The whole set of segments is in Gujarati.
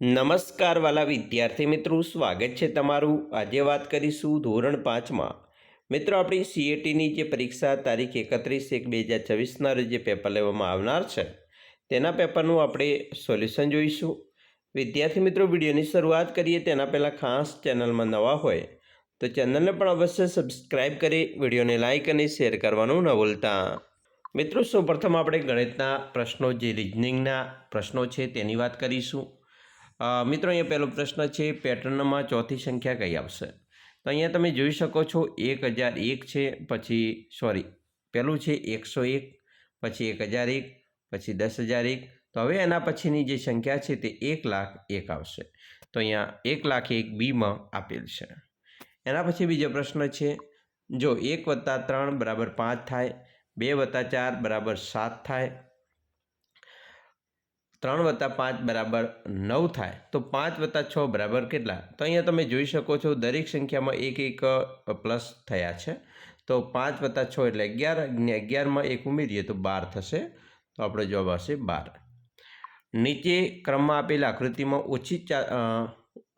નમસ્કાર વાલા વિદ્યાર્થી મિત્રો, સ્વાગત છે તમારું. આજે વાત કરીશું ધોરણ પાંચમાં. મિત્રો, આપણી સીએટીની જે પરીક્ષા તારીખ એકત્રીસ એક બે હજાર છવ્વીસના રોજ જે પેપર લેવામાં આવનાર છે, તેના પેપરનું આપણે સોલ્યુશન જોઈશું. વિદ્યાર્થી મિત્રો, વિડીયોની શરૂઆત કરીએ. તેના પહેલાં ખાસ ચેનલમાં નવા હોય, તો ચેનલને પણ અવશ્ય સબસ્ક્રાઈબ કરી વિડીયોને લાઇક અને શેર કરવાનું ન ભૂલતા. મિત્રો, સૌપ્રથમ આપણે ગણિતના પ્રશ્નો, જે રિઝનિંગના પ્રશ્નો છે, તેની વાત કરીશું. મિત્રો, અહીંયા પહેલો પ્રશ્ન છે, પેટર્નમાં ચોથી સંખ્યા કઈ આવશે? તો અહીંયા તમે જોઈ શકો છો, એક હજાર એક છે, પછી, સોરી પહેલું છે એકસો એક, પછી એક હજાર એક, પછી દસ હજાર એક. તો હવે એના પછીની જે સંખ્યા છે તે એક લાખ એક આવશે. તો અહીંયા એક લાખ એક બીમાં આપેલ છે. એના પછી બીજો પ્રશ્ન છે, જો એક વત્તા ત્રણ બરાબર પાંચ થાય, બે વત્તા ચાર બરાબર સાત થાય ત્રણ વત્તા પાંચ બરાબર નવ થાય. તો પાંચ વત્તા છ બરાબર કેટલા? તો અહીંયા તમે જોઈ શકો છો દરેક સંખ્યામાં એક એક પ્લસ થયા છે. તો પાંચ વત્તા છ એટલે અગિયાર ને અગિયારમાં એક ઉમેરીએ તો બાર થશે. તો આપણો જવાબ આવશે બાર. નીચે ક્રમમાં આપેલા આકૃતિમાં ઓછી ચા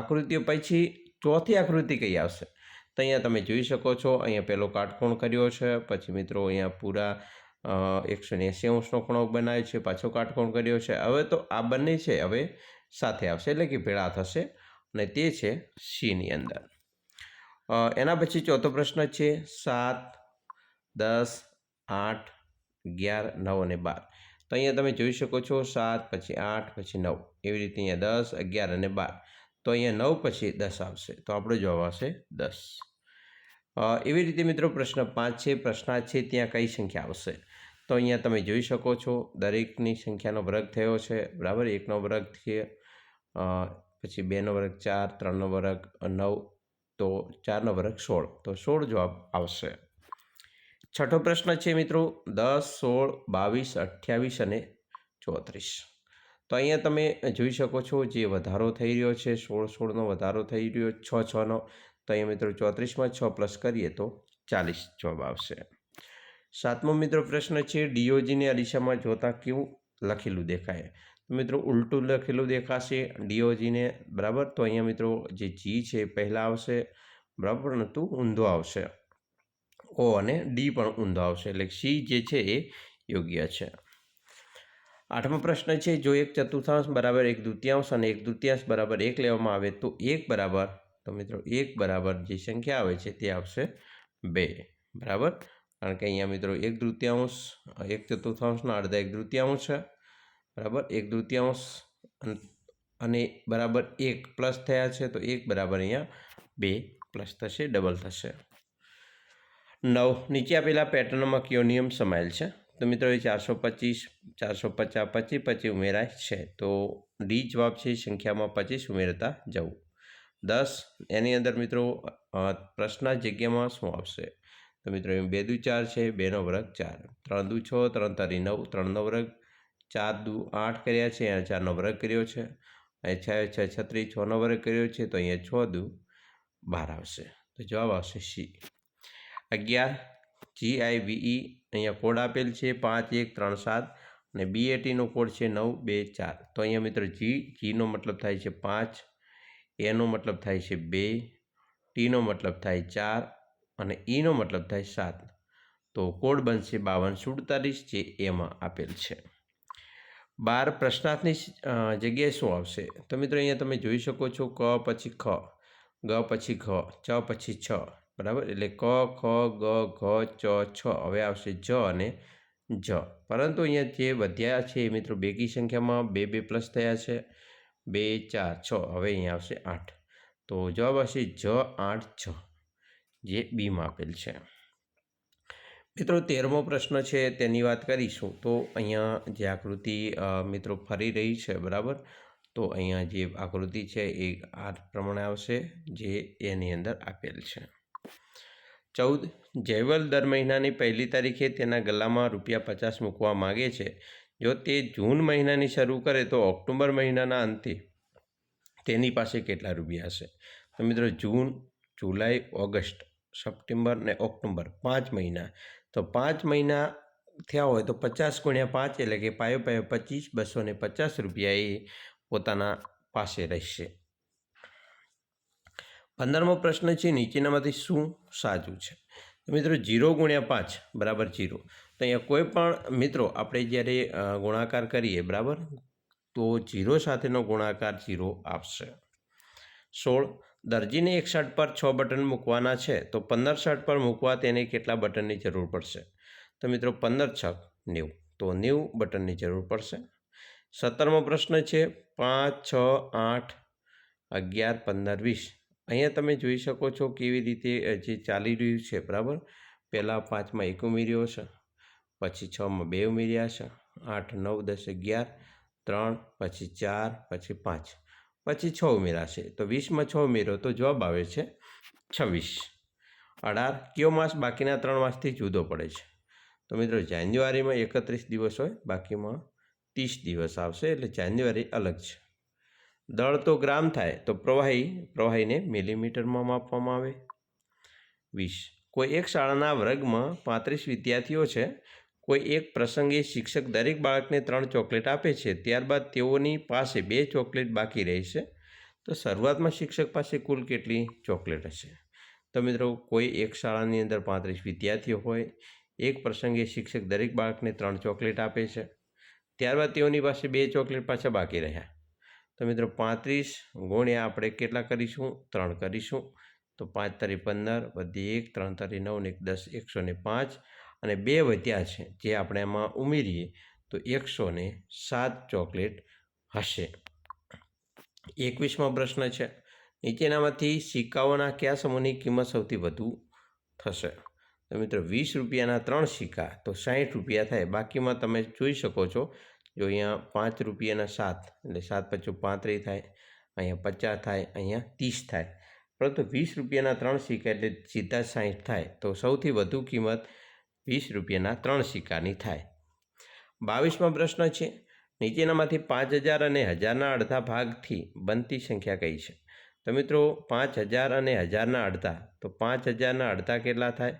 આકૃતિઓ પછી ચોથી આકૃતિ કઈ આવશે? તો અહીંયા તમે જોઈ શકો છો, અહીંયા પહેલો કાટકોણ કર્યો છે. પછી મિત્રો અહીંયા પૂરા એકસો ને એંસી અંશનો ખૂણો બનાવ્યો છે, પાછો કાટકોણ કર્યો છે. હવે તો આ બંને છે હવે સાથે આવશે, એટલે કે ભેળા થશે. અને તે છે સીની અંદર. એના પછી ચોથો પ્રશ્ન છે સાત, દસ, આઠ, અગિયાર, નવ અને બાર. તો અહીંયા તમે જોઈ શકો છો સાત, પછી આઠ, પછી નવ. એવી રીતે અહીંયા દસ, અગિયાર અને બાર. તો અહીંયા નવ, પછી દસ આવશે. તો આપણો જવાબ આવશે દસ. એવી રીતે મિત્રો પ્રશ્ન પાંચ છે. પ્રશ્નાર્થ છે, ત્યાં કઈ સંખ્યા આવશે? તો અહીંયા તમે જોઈ શકો છો, દરેકની સંખ્યાનો વર્ગ થયો છે, બરાબર? એકનો વર્ગ છે પછી બેનો વર્ગ ચાર, ત્રણનો વર્ગ નવ, તો ચારનો વર્ગ સોળ, તો સોળ જવાબ આવશે. છઠ્ઠો પ્રશ્ન છે મિત્રો, દસ, સોળ, બાવીસ, અઠ્યાવીસ અને ચોત્રીસ. તો અહીંયા તમે જોઈ શકો છો જે વધારો થઈ રહ્યો છે, સોળ, સોળનો વધારો થઈ રહ્યો, છ, છનો. તો અહીંયા મિત્રો ચોત્રીસમાં છ પ્લસ કરીએ તો ચાલીસ જવાબ આવશે. સાતમો મિત્રો પ્રશ્ન છે, ડીઓજીને આ દિશામાં જોતાં કેવું લખેલું દેખાય? તો મિત્રો, ઉલટું લખેલું દેખાશે ડીઓજીને, બરાબર? તો અહીંયા મિત્રો જે જી છે એ પહેલાં આવશે, બરાબર? પરંતુ ઊંધો આવશે. ઓ અને ડી પણ ઊંધો આવશે. એટલે સી જે છે એ યોગ્ય છે. આઠમો પ્રશ્ન છે, જો એક ચતુર્થાંશ બરાબર એક દૃત્યાંશ અને એક તૃતીયાંશ બરાબર એક લેવામાં આવે તો એક બરાબર, તો મિત્રો એક બરાબર જે સંખ્યા આવે છે તે આવશે બે. બરાબર? કારણ કે અહીંયા મિત્રો એક તૃતીયાંશ, એક ચતુર્થાંશના અડધા એક તૃતીયાંશ છે. બરાબર? એક તૃતીયાંશ અને બરાબર એક પ્લસ થયા છે તો એક બરાબર અહીંયા બે પ્લસ થશે, ડબલ થશે. નવ. નીચે આપેલા પેટર્નમાં કયો નિયમ સમાયેલ છે? તો મિત્રો એ ચારસો પચીસ, ચારસો પચાસ, પચીસ પચીસ ઉમેરાય છે. તો ડી જવાબ છે સંખ્યામાં પચીસ ઉમેરતા જવું. દસ. એની અંદર મિત્રો પ્રશ્ન જગ્યામાં શું આવશે? તો મિત્રો એમ બે દુ ચાર છે બેનો વર્ગ ચાર. ત્રણ દુ છ, ત્રણ તારી નવ ત્રણનો વર્ગ ચાર દુ આઠ કર્યા છે, અહીંયા ચારનો વર્ગ કર્યો છે. અહીં છ છ, છત્રીસ છનો વર્ગ કર્યો છે, તો અહીંયા છ દુ બાર આવશે. તો જવાબ આવશે સી. અગિયાર જી આઈ વીઈ અહીંયા કોડ આપેલ છે, પાંચ, એક, ત્રણ, સાત અને બીએટીનો કોડ છે, નવ, બે, ચાર. તો અહીંયા મિત્રો જી જીનો મતલબ થાય છે પાંચ એનો મતલબ થાય છે બે ટીનો મતલબ થાય ચાર અને ઈનો મતલબ થાય સાત. તો કોડ બનશે બાવન સુડતાલીસ જે એમાં આપેલ છે. બાર પ્રશ્નાર્થની જગ્યાએ શું આવશે? તો મિત્રો અહીંયા તમે જોઈ શકો છો ક પછી ખ. ગ પછી ઘ. ચ પછી છ. બરાબર? એટલે ક, ખ, ગ, ઘ ચ છ. હવે આવશે જ અને જ. પરંતુ અહીંયા જે વધ્યા છે એ મિત્રો બેકી સંખ્યામાં બે બે પ્લસ થયા છે. બે, ચાર, છ. હવે અહીંયા આવશે આઠ. તો જવાબ હશે જ, આઠ, છ. જે બીમાં આપેલ છે. મિત્રો, તેરમો પ્રશ્ન છે, તેની વાત કરીશું. તો અહીંયા જે આકૃતિ મિત્રો ફરી રહી છે, બરાબર? તો અહીંયા જે આકૃતિ છે, એ આ પ્રમાણે આવશે, જે એની અંદર આપેલ છે. ચૌદ, જયવલ દર મહિનાની પહેલી તારીખે તેના ગલ્લામાં રૂપિયા પચાસ મૂકવા માગે છે. જો તે જૂન મહિનાની શરૂ કરે, તો ઓક્ટોબર મહિનાના અંતે તેની પાસે કેટલા રૂપિયા હશે? તો મિત્રો, જૂન, જુલાઈ, ઓગસ્ટ સપ્ટેમ્બર ને ઓક્ટોબર પાંચ મહિના. તો પાંચ મહિના થયા હોય તો પચાસ ગુણ્યા પાંચ એટલે કે પાયો પાયો પચીસ, બસો ને પચાસ રૂપિયા એ પોતાના પાસે રહેશે. પંદરમો પ્રશ્ન છે, નીચેનામાંથી શું સાચું છે? તો મિત્રો જીરો ગુણ્યા પાંચ, બરાબર જીરો. તો અહીંયા કોઈ પણ મિત્રો આપણે જ્યારે ગુણાકાર કરીએ, બરાબર? તો જીરો સાથેનો ગુણાકાર જીરો આપશે. સોળ દરજીને એક શર્ટ પર છ બટન મૂકવાના છે, તો પંદર શર્ટ પર મૂકવા તેને કેટલા બટનની જરૂર પડશે? તો મિત્રો પંદર છક નેવું. તો નેવું બટનની જરૂર પડશે. સત્તરમો પ્રશ્ન છે, પાંચ, છ, આઠ, અગિયાર, પંદર, વીસ. અહીંયા તમે જોઈ શકો છો કેવી રીતે જે ચાલી રહ્યું છે, બરાબર? પહેલાં પાંચમાં એક ઉમેર્યો છે પછી છમાં બે ઉમેર્યા છે આઠ, નવ, દસ, અગિયાર, ત્રણ, પછી ચાર, પછી પાંચ. પછી છ ઉમેરાશે તો વીસમાં છ ઉમેરો તો જવાબ આવે છે છવ્વીસ. અઢાર, કયો માસ બાકીના ત્રણ માસથી જુદો પડે છે? તો મિત્રો જાન્યુઆરીમાં એકત્રીસ દિવસ હોય, બાકીમાં ત્રીસ દિવસ આવશે, એટલે જાન્યુઆરી અલગ છે. દળ તો ગ્રામ થાય, તો પ્રવાહી, પ્રવાહીને મિલીમીટરમાં માપવામાં આવે. વીસ, કોઈ એક શાળાના વર્ગમાં પાંત્રીસ વિદ્યાર્થીઓ છે કોઈ એક પ્રસંગે શિક્ષક દરેક બાળકને ત્રણ ચોકલેટ આપે છે, ત્યારબાદ તેઓની પાસે બે ચોકલેટ બાકી રહેશે. તો શરૂઆતમાં શિક્ષક પાસે કુલ કેટલી ચોકલેટ હશે? તો મિત્રો, કોઈ એક શાળાની અંદર પાંત્રીસ વિદ્યાર્થીઓ હોય, એક પ્રસંગે શિક્ષક દરેક બાળકને ત્રણ ચોકલેટ આપે છે, ત્યારબાદ તેઓની પાસે બે ચોકલેટ પાછા બાકી રહ્યા. તો મિત્રો, પાંત્રીસ ગુણ્યા આપણે કેટલા કરીશું? ત્રણ કરીશું. તો પાંચ તારી પંદર બધી એક, ત્રણ તારી નવ ને એક દસ, એકસો ને પાંચ. અને બે વધ્યા છે જે આપણે એમાં ઉમેરીએ, તો એકસો ને સાત ચોકલેટ હશે. એકવીસમો પ્રશ્ન છે, નીચેનામાંથી સિક્કાઓના કયા સમૂહની કિંમત સૌથી વધુ થશે? તો મિત્રો, વીસ રૂપિયાના ત્રણ સિક્કા, તો સાહીઠ રૂપિયા થાય. બાકીમાં તમે જોઈ શકો છો, જો અહીંયા પાંચ રૂપિયાના સાત, એટલે સાત પચું પાંત્રીસ થાય, અહીંયા પચાસ થાય, અહીંયા ત્રીસ થાય. પરંતુ વીસ રૂપિયાના ત્રણ સિક્કા, એટલે સીધા સાહીઠ થાય, તો સૌથી વધુ કિંમત વીસ રૂપિયાના ત્રણ સિક્કાની થાય. બાવીસમાં પ્રશ્ન છે, નીચેનામાંથી પાંચ હજાર અને હજારના અડધા ભાગથી બનતી સંખ્યા કઈ છે? તો મિત્રો, પાંચ હજાર અને હજારના અડધા, તો પાંચ હજારના અડધા કેટલા થાય?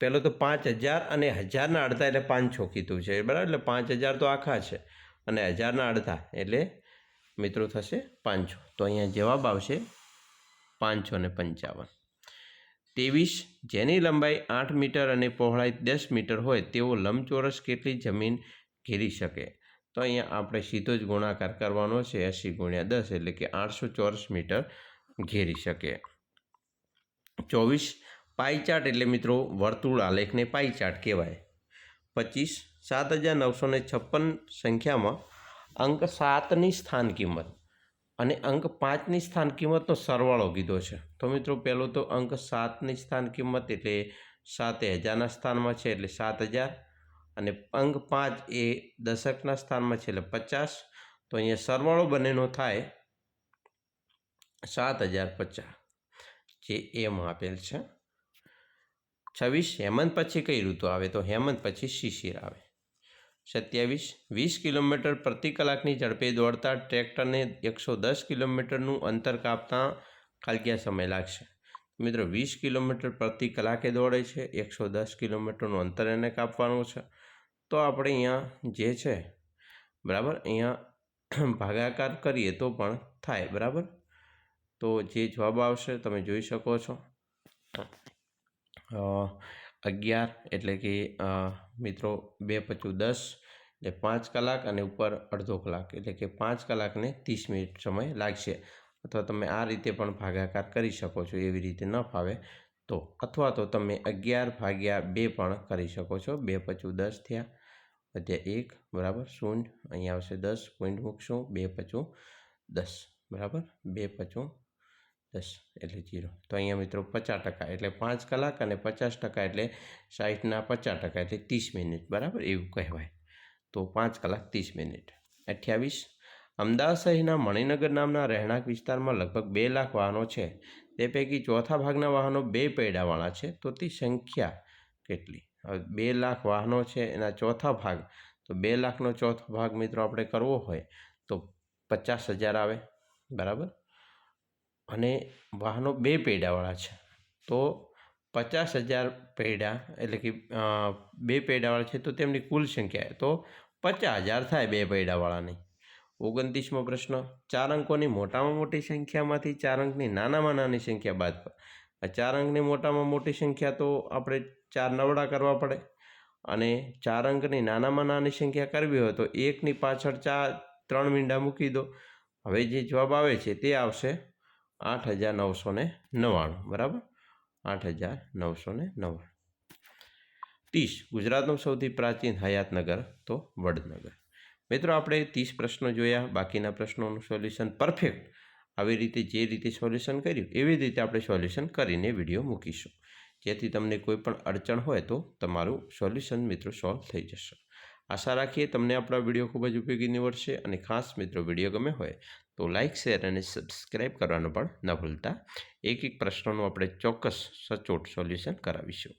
પહેલો તો પાંચ હજાર અને હજારના અડધા એટલે પાંચસો કીધું છે, બરાબર? એટલે પાંચ હજાર તો આખા છે, અને હજારના અડધા એટલે મિત્રો થશે પાંચસો. તો અહીંયા જવાબ આવશે પાંચસો ને પંચાવન. ત્રેવીસ, જેની લંબાઈ આઠ મીટર અને પહોળાઈ દસ મીટર હોય તેવો લંબચોરસ કેટલી જમીન ઘેરી શકે? તો અહીંયા આપણે સીધો જ ગુણાકાર કરવાનો છે એંસી ગુણ્યા દસ એટલે કે આઠસો ચોરસ મીટર ઘેરી શકે. ચોવીસ પાઈ એટલે મિત્રો વર્તુળ આલેખને પાઈ કહેવાય. પચીસ, સાત હજાર નવસો ને છપ્પન સંખ્યામાં અંક સાતની સ્થાન કિંમત. અને અંક પાંચની સ્થાન કિંમતનો સરવાળો કીધો છે. તો મિત્રો પહેલો તો અંક સાતની સ્થાન કિંમત એટલે સાત હજારના સ્થાનમાં છે એટલે સાત હજાર. અને અંક પાંચ એ દશકના સ્થાનમાં છે એટલે પચાસ. તો અહીંયા સરવાળો બંનેનો થાય સાત હજાર પચાસ, જે એમ આપેલ છે. છવ્વીસ હેમંત પછી કઈ ઋતુ આવે તો હેમંત પછી શિશિર આવે. સત્યાવીસ, વીસ કિલોમીટર પ્રતિ કલાકની ઝડપે દોડતા ટ્રેક્ટરને એકસો દસ કિલોમીટરનું અંતર કાપતા કાલક્યા સમય લાગશે. મિત્રો, વીસ કિલોમીટર પ્રતિ કલાકે દોડે છે, એકસો દસ કિલોમીટરનું અંતર એને કાપવાનું છે. તો આપણે અહીંયા જે છે, બરાબર, અહીંયા ભાગાકાર કરીએ તો પણ થાય, બરાબર? તો જે જવાબ આવશે, તમે જોઈ શકો છો. અગિયાર એટલે કે મિત્રો, બે પચું દસ એટલે પાંચ કલાક અને ઉપર અડધો કલાક એટલે કે પાંચ કલાકને ત્રીસ મિનિટ સમય લાગશે. અથવા તમે આ રીતે પણ ભાગાકાર કરી શકો છો, એવી રીતે ન ફાવે તો. અથવા તો તમે અગિયાર ભાગ્યા બે પણ કરી શકો છો, બે પચું દસ થયા અત્યારે એક, બરાબર, શૂન્ય, અહીંયા આવશે દસ પોઈન્ટ મૂકશું, બે પચું દસ, બરાબર, બે પચું દસ એટલે જીરો. તો અહીંયા મિત્રો પચાસ ટકા, એટલે પાંચ કલાક અને પચાસ ટકા, એટલે સાઠના પચાસ ટકા, એટલે ત્રીસ મિનિટ, બરાબર? એવું કહેવાય. તો પાંચ કલાક ત્રીસ મિનિટ. અઠ્યાવીસ. અમદાવાદ શહેરના મણિનગર નામના રહેણાંક વિસ્તારમાં લગભગ બે લાખ વાહનો છે. તે પૈકી ચોથા ભાગના વાહનો બે પૈડાવાળા છે, તો તે સંખ્યા કેટલી? હવે બે લાખ વાહનો છે એના ચોથા ભાગ. તો બે લાખનો ચોથો ભાગ મિત્રો આપણે કરવો હોય તો પચાસ હજાર આવે, બરાબર? અને વાહનો બે પૈડાવાળા છે. તો પચાસ હજાર પૈડા એટલે કે બે પૈડાવાળા છે તો તેમની કુલ સંખ્યા તો પચાસ હજાર થાય બે પૈડાવાળાની ઓગણત્રીસમો પ્રશ્ન, ચાર અંકોની મોટામાં મોટી સંખ્યામાંથી ચાર અંકની નાનામાં નાની સંખ્યા બાદ કરો ચાર અંકની મોટામાં મોટી સંખ્યા તો આપણે ચાર નવડા કરવા પડે. અને ચાર અંકની નાનામાં નાની સંખ્યા કરવી હોય તો એકની પાછળ ચાર, ત્રણ મીંડા મૂકી દો. હવે જે જવાબ આવે છે તે આવશે આઠ હજાર નવસો ને નવ્વાણું, બરાબર? આઠ હજાર નવસો ને નવ્વાણું. ત્રીસ, ગુજરાતનું સૌથી પ્રાચીન હયાતનગર તો વડનગર. મિત્રો, આપણે ત્રીસ પ્રશ્નો જોયા, બાકીના પ્રશ્નોનું સોલ્યુશન પરફેક્ટ. આવી રીતે જે રીતે સોલ્યુશન કર્યું, એવી રીતે આપણે સોલ્યુશન કરીને વીડિયો મૂકીશું. જેથી તમને કોઈ પણ અડચણ હોય તો તમારું સોલ્યુશન મિત્રો સોલ્વ થઈ જશે. આશા રાખીએ તમને આપણા વીડિયો ખૂબ જ ઉપયોગી નીવડશે અને ખાસ મિત્રો વીડિયો ગમે હોય તો લાઇક શેર અને સબસ્ક્રાઇબ કરવાનું પણ ન ભૂલતા. એક એક પ્રશ્નોનું આપણે ચોક્કસ સચોટ સોલ્યુશન કરાવીશું.